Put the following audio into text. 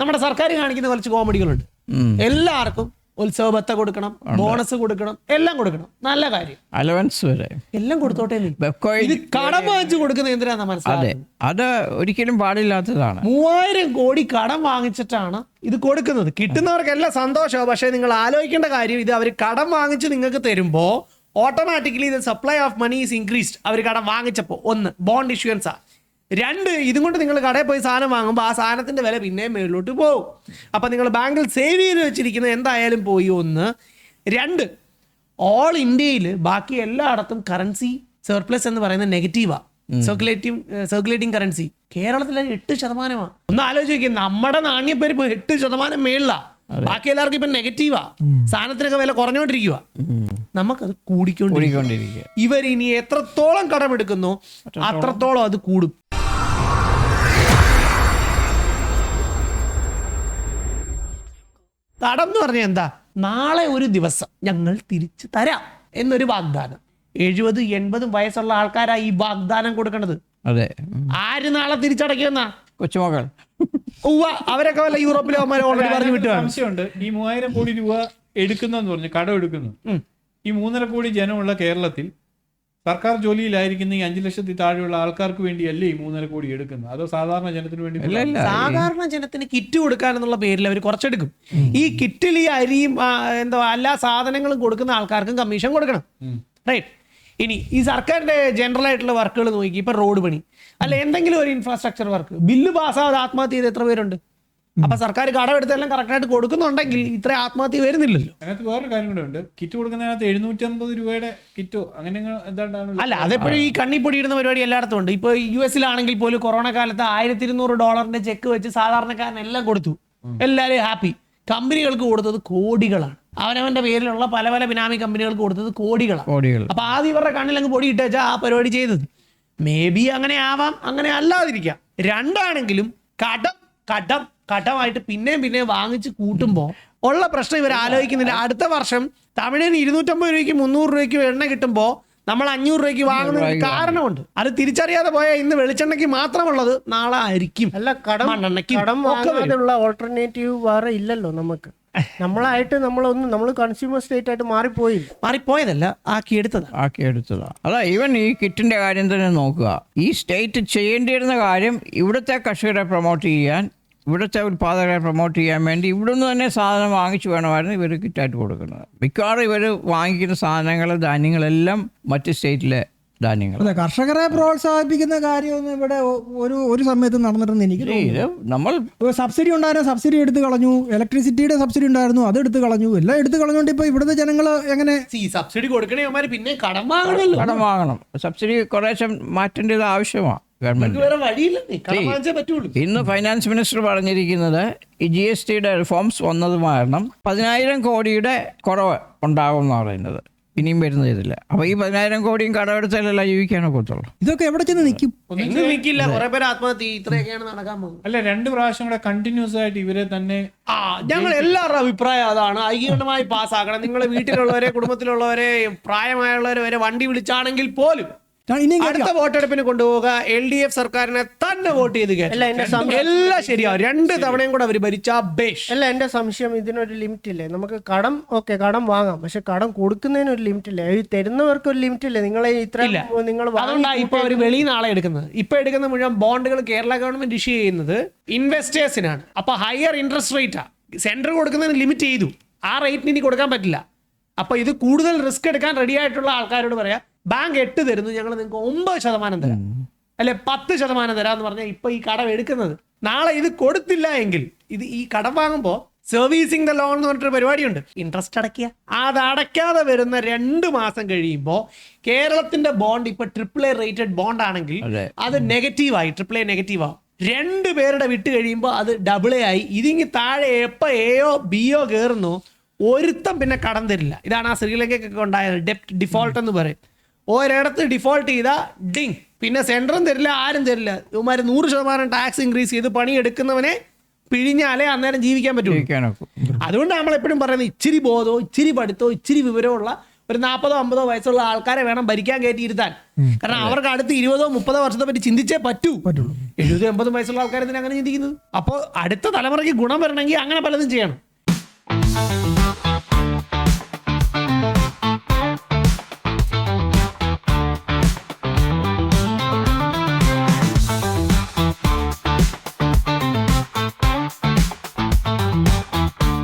നമ്മുടെ സർക്കാർ കാണിക്കുന്ന കുറച്ച് കോമഡികളുണ്ട്. എല്ലാവർക്കും ഉത്സവ ഭത്ത കൊടുക്കണം ബോണസ് കൊടുക്കണം എല്ലാം കൊടുക്കണം. നല്ല കാര്യം. അലവൻസ് വരെ. എല്ലാം കൊടുത്തോട്ടെ. ഇത് കടം വാങ്ങിച്ചു കൊടുക്കുന്ന എന്തിനാന്ന് അതെ. മനസ്സിലായത് അത് ഒരിക്കലും പാടില്ലാത്തതാണ്. മൂവായിരം കോടി കടം വാങ്ങിച്ചിട്ടാണ് ഇത് കൊടുക്കുന്നത്. കിട്ടുന്നവർക്കെല്ലാം സന്തോഷമാണ് പക്ഷേ നിങ്ങൾ ആലോചിക്കേണ്ട കാര്യം ഇത് അവർ കടം വാങ്ങിച്ച് നിങ്ങൾക്ക് തരുമ്പോൾ ഓട്ടോമാറ്റിക്കലി ഇത് supply of money is increased അവർ കടം വാങ്ങിച്ചപ്പോൾ ഒന്ന് ബോണ്ട് ഇഷ്യൂൻസാ രണ്ട് ഇതും കൊണ്ട് നിങ്ങൾ കടയിൽ പോയി സാധനം വാങ്ങുമ്പോൾ ആ സാധനത്തിന്റെ വില പിന്നെയും മേളിലോട്ട് പോകും. അപ്പോൾ നിങ്ങൾ ബാങ്കിൽ സേവ് ചെയ്ത് വെച്ചിരിക്കുന്നത് എന്തായാലും പോയി ഒന്ന്. രണ്ട് ഓൾ ഇന്ത്യയിൽ ബാക്കി എല്ലായിടത്തും കറൻസി സർപ്ലസ് എന്ന് പറയുന്നത് നെഗറ്റീവാ സർക്കുലേറ്റിംഗ് സർക്കുലേറ്റിംഗ് കറൻസി കേരളത്തിൽ എട്ട് ശതമാനമാണ് ഒന്ന് ആലോചിക്കുക നമ്മുടെ നാണ്യപ്പെരുപ്പ് എട്ട് ശതമാനം മേളിലാ. ബാക്കി എല്ലാവർക്കും ഇപ്പൊ നെഗറ്റീവാ സാധനത്തിനൊക്കെ വില കുറഞ്ഞോണ്ടിരിക്കുക നമുക്കത് കൂടിക്കൊണ്ടിരിക്കും കൂടിക്കൊണ്ടിരിക്കുക. ഇവർ ഇനി എത്രത്തോളം കടമെടുക്കുന്നു അത്രത്തോളം അത് കൂടും. കടം എന്ന് പറഞ്ഞാൽ എന്താ? നാളെ ഒരു ദിവസം ഞങ്ങൾ തിരിച്ചു തരാം എന്നൊരു വാഗ്ദാനം. എഴുപത് എൺപതും വയസ്സുള്ള ആൾക്കാരാ ഈ വാഗ്ദാനം കൊടുക്കണത്. അതെ. ആര് നാളെ തിരിച്ചടയ്ക്കുന്ന കൊച്ചുമകൾ. ഉവ്വ അവരൊക്കെ വല്ല യൂറോപ്പിലെ ഓൾറെഡി പറഞ്ഞു വിട്ടുകയാണ് സംശയമുണ്ട്. ഈ മൂവായിരം കോടി രൂപ എടുക്കുന്നെന്ന് പറഞ്ഞു കടം എടുക്കുന്നു. ഈ മൂന്നര കോടി ജനമുള്ള കേരളത്തിൽ സർക്കാർ ജോലിയിലായിരിക്കുന്ന ഈ അഞ്ചു ലക്ഷത്തി താഴെയുള്ള ആൾക്കാർക്ക് വേണ്ടിയല്ലേ ഈ മൂന്നര കോടി എടുക്കുന്നത്? അതോ സാധാരണ ജനത്തിന് വേണ്ടി സാധാരണ ജനത്തിന് കിറ്റ് കൊടുക്കാൻ എന്നുള്ള പേരിൽ അവർ കുറച്ചെടുക്കും. ഈ കിറ്റിൽ ഈ അരിയും എന്തോ എല്ലാ സാധനങ്ങളും കൊടുക്കുന്ന ആൾക്കാർക്കും കമ്മീഷൻ കൊടുക്കണം. റൈറ്റ് ഇനി ഈ സർക്കാരിന്റെ ജനറൽ ആയിട്ടുള്ള വർക്കുകൾ നോക്കി ഇപ്പൊ റോഡ് പണി. അല്ല എന്തെങ്കിലും ഒരു ഇൻഫ്രാസ്ട്രക്ചർ വർക്ക് ബില്ല് പാസ്സാവാതെ ആത്മഹത്യ ചെയ്ത് എത്ര പേരുണ്ട്? അപ്പൊ സർക്കാർ കടമെടുത്തെല്ലാം കറക്റ്റായിട്ട് കൊടുക്കുന്നുണ്ടെങ്കിൽ ഇത്ര ആത്മഹത്യ വരുന്നില്ലല്ലോ. അതിനകത്ത് വേറൊരു കാര്യം കൂടെ ഉണ്ട്. കിറ്റ് കൊടുക്കുന്നതിനകത്ത് എഴുന്നൂറ്റമ്പത് രൂപയുടെ കിറ്റോ അങ്ങനെ എന്താണ്ടാണ് അല്ല അതെപ്പോഴും ഈ കണ്ണിപ്പൊടി ഇടുന്ന പരിപാടി എല്ലായിടത്തും ഉണ്ട്. ഇപ്പൊ യു എസിലാണെങ്കിൽ പോലും കൊറോണ കാലത്ത് ആയിരത്തി ഇരുന്നൂറ് ഡോളറിന്റെ ചെക്ക് വെച്ച് സാധാരണക്കാരനെല്ലാം കൊടുത്തു. എല്ലാവരും ഹാപ്പി. കമ്പനികൾക്ക് കൊടുത്തത് കോടികളാണ്. അവനവന്റെ പേരിലുള്ള പല പല ബിനാമി കമ്പനികൾക്ക് കൊടുത്തത് കോടികളാണ്. കോടികൾ. അപ്പൊ ആദ്യം ഇവരുടെ കണ്ണിൽ അങ്ങ് പൊടി ഇട്ടേച്ചാ ആ പരിപാടി ചെയ്തത്. മേ ബി അങ്ങനെ ആവാം അങ്ങനെ അല്ലാതിരിക്കാം. രണ്ടാണെങ്കിലും കടം കടം കടമായിട്ട് പിന്നെയും പിന്നെയും വാങ്ങിച്ച് കൂട്ടുമ്പോൾ ഉള്ള പ്രശ്നം ഇവർ ആലോചിക്കുന്നില്ല. അടുത്ത വർഷം തമിഴിന് ഇരുന്നൂറ്റമ്പത് രൂപയ്ക്ക് മുന്നൂറ് രൂപയ്ക്ക് എണ്ണ കിട്ടുമ്പോൾ നമ്മൾ അഞ്ഞൂറ് രൂപയ്ക്ക് വാങ്ങുന്ന ഒരു കാരണമുണ്ട്. അത് തിരിച്ചറിയാതെ പോയാൽ ഇന്ന് വെളിച്ചെണ്ണയ്ക്ക് മാത്രമുള്ളത് നാളെ ആയിരിക്കും. അല്ല കടം കടം. വാങ്ങാതെയുള്ള ഓൾട്ടർനേറ്റീവ് വേറെ ഇല്ലല്ലോ നമുക്ക്. നമ്മളായിട്ട് നമ്മളൊന്നും നമ്മൾ കൺസ്യൂമർ സ്റ്റേറ്റ് ആയിട്ട് മാറിപ്പോയി. മാറിപ്പോയതല്ല ആക്കി എടുത്തത് ആക്കി എടുത്തതാ അല്ല ഈവൻ ഈ കിറ്റിന്റെ കാര്യം തന്നെ നോക്കുക. ഈ സ്റ്റേറ്റ് ചെയ്യേണ്ടിയിരുന്ന കാര്യം ഇവിടുത്തെ കർഷകരെ പ്രൊമോട്ട് ചെയ്യാൻ ഇവിടുത്തെ ഉൽപ്പാദകരെ പ്രൊമോട്ട് ചെയ്യാൻ വേണ്ടി ഇവിടുന്ന് തന്നെ സാധനം വാങ്ങിച്ചു വേണമായിരുന്നു ഇവർ കിറ്റായിട്ട് കൊടുക്കുന്നത്. മിക്കവാറും ഇവർ വാങ്ങിക്കുന്ന സാധനങ്ങൾ ധാന്യങ്ങളെല്ലാം മറ്റ് സ്റ്റേറ്റിലെ ധാന്യങ്ങൾ അതെ കർഷകരെ പ്രോത്സാഹിപ്പിക്കുന്ന കാര്യമൊന്നും ഇവിടെ ഒരു ഒരു സമയത്ത് നടന്നിട്ടുണ്ട് എനിക്ക് നമ്മൾ സബ്സിഡി ഉണ്ടായിരുന്ന സബ്സിഡി എടുത്തു കളഞ്ഞു ഇലക്ട്രിസിറ്റിയുടെ സബ്സിഡി ഉണ്ടായിരുന്നു അത് എടുത്ത് കളഞ്ഞു എല്ലാം എടുത്തു കളഞ്ഞുകൊണ്ട് ഇപ്പൊ ഇവിടുത്തെ ജനങ്ങൾ എങ്ങനെ സബ്സിഡി കൊടുക്കണേ പിന്നെ കടം വാങ്ങണമല്ലോ കടം വാങ്ങണം. സബ്സിഡി കുറേശ്ശെ മാറ്റേണ്ടത് ആവശ്യമാണ്. ഗവൺമെന്റ്. ഇന്ന് ഫൈനാൻസ് മിനിസ്റ്റർ പറഞ്ഞിരിക്കുന്നത് ഈ ജി എസ് ടിയുടെ റിഫോംസ് വന്നത് കാരണം പതിനായിരം കോടിയുടെ കുറവ് ഉണ്ടാകും എന്ന് പറയുന്നത്. ഇനിയും വരുന്ന ഇതില്ല അപ്പൊ ഈ പതിനായിരം കോടിയും കടമെടുത്താലല്ല ജീവിക്കാനോ കൊടുത്തോളൂ ഇതൊക്കെ എവിടെ ചെന്ന് നിൽക്കും നിൽക്കില്ല കുറെ പേര് ആത്മഹത്യ ഇത്രയൊക്കെയാണ് നടക്കാൻ പോകുന്നത്. അല്ല രണ്ട് പ്രാവശ്യം കൂടെ കണ്ടിന്യൂസ് ആയിട്ട് ഇവരെ തന്നെ ആ ഞങ്ങൾ എല്ലാവരുടെ അഭിപ്രായം അതാണ്. ഐക്യകണ്ഠമായി പാസ്സാക്കണം. നിങ്ങളുടെ വീട്ടിലുള്ളവരെ കുടുംബത്തിലുള്ളവരെ പ്രായമായുള്ളവരെ വരെ വണ്ടി വിളിച്ചാണെങ്കിൽ പോലും ഇനിയും അടുത്ത. വോട്ടെടുപ്പിന് കൊണ്ടുപോവുക. എൽ ഡി എഫ് സർക്കാരിനെ തന്നെ വോട്ട് ചെയ്ത്. എല്ലാം ശരിയാവും രണ്ട് തവണയും കൂടെ അവർ ഭരിച്ച ബേഷ്. അല്ല എന്റെ സംശയം ഇതിനൊരു ലിമിറ്റ് ഇല്ലേ നമുക്ക് കടം ഓക്കെ കടം വാങ്ങാം. പക്ഷെ കടം കൊടുക്കുന്നതിന് ഒരു ലിമിറ്റ് ഇല്ലേ ഈ തരുന്നവർക്ക് ഒരു ലിമിറ്റ് ഇല്ലേ. നിങ്ങളെ ഇത്ര നിങ്ങൾ അതുകൊണ്ടാണ് ഇപ്പൊ അവർ വെളിയിൽ നാളെ എടുക്കുന്നത്. ഇപ്പൊ എടുക്കുന്ന മുഴുവൻ ബോണ്ടുകൾ കേരള ഗവൺമെന്റ് ഇഷ്യൂ ചെയ്യുന്നത് ഇൻവെസ്റ്റേഴ്സിനാണ്. അപ്പൊ ഹയർ ഇൻട്രസ്റ്റ് റേറ്റാ. സെന്റർ കൊടുക്കുന്നതിന് ലിമിറ്റ് ചെയ്തു. ആ റേറ്റിന് ഇനി കൊടുക്കാൻ പറ്റില്ല. അപ്പൊ ഇത് കൂടുതൽ റിസ്ക് എടുക്കാൻ റെഡി ആയിട്ടുള്ള ആൾക്കാരോട് പറയാ. ബാങ്ക് എട്ട് തരുന്നു ഞങ്ങൾ നിങ്ങൾക്ക് ഒമ്പത് ശതമാനം തരാം. അല്ലെ പത്ത് ശതമാനം തരാന്ന് പറഞ്ഞാൽ ഇപ്പൊ ഈ കടം എടുക്കുന്നത്. നാളെ ഇത് കൊടുത്തില്ല എങ്കിൽ ഇത് ഈ കടം വാങ്ങുമ്പോൾ സർവീസിങ് ദ ലോൺ എന്ന് പറഞ്ഞിട്ടൊരു പരിപാടിയുണ്ട്. ഇൻട്രസ്റ്റ് അടയ്ക്കുക. അത് അടയ്ക്കാതെ വരുന്ന രണ്ട് മാസം കഴിയുമ്പോൾ കേരളത്തിന്റെ ബോണ്ട് ഇപ്പൊ ട്രിപ്പിൾ എ റേറ്റഡ് ബോണ്ട് ആണെങ്കിൽ അത്. അത് നെഗറ്റീവായി ട്രിപ്പിൾ എ നെഗറ്റീവ് ആവും. രണ്ട് പേരുടെ വിട്ട് കഴിയുമ്പോൾ അത് ഡബിൾ എ ആയി. ഇതിങ്ങി താഴെ എപ്പോൾ എയോ ബിയോ കയറുന്നു ഒരുത്തം പിന്നെ കടം തരില്ല. ഇതാണ് ആ ശ്രീലങ്കയ്ക്കൊക്കെ ഉണ്ടായത് ഡെപ്റ്റ് ഡിഫോൾട്ട് എന്ന് പറയും. ഒരിടത്ത് ഡിഫോൾട്ട് ചെയ്താൽ ഡിങ് പിന്നെ സെൻട്രും തരില്ല ആരും തരില്ല. ഇവന്മാർ നൂറ് ശതമാനം ടാക്സ് ഇൻക്രീസ് ചെയ്ത് പണിയെടുക്കുന്നവനെ പിഴിഞ്ഞാലേ അന്നേരം ജീവിക്കാൻ പറ്റുള്ളൂ. അതുകൊണ്ട് നമ്മൾ എപ്പോഴും പറയുന്നത് ഇച്ചിരി ബോധവും ഇച്ചിരി പഠിത്തവും ഇച്ചിരി വിവരമുള്ള ഒരു നാൽപ്പതോ അമ്പതോ വയസ്സുള്ള ആൾക്കാരെ വേണം ഭരിക്കാൻ കയറ്റിയിരുത്താൻ. കാരണം അവർക്ക് അടുത്ത് ഇരുപതോ മുപ്പതോ വർഷത്തെ പറ്റി ചിന്തിച്ചേ പറ്റൂ. എഴുപതും എൺപതും വയസ്സുള്ള ആൾക്കാരെ അങ്ങനെ ചിന്തിക്കുന്നത്? അപ്പോൾ അടുത്ത തലമുറയ്ക്ക് ഗുണം വരണമെങ്കിൽ അങ്ങനെ പലതും ചെയ്യണം.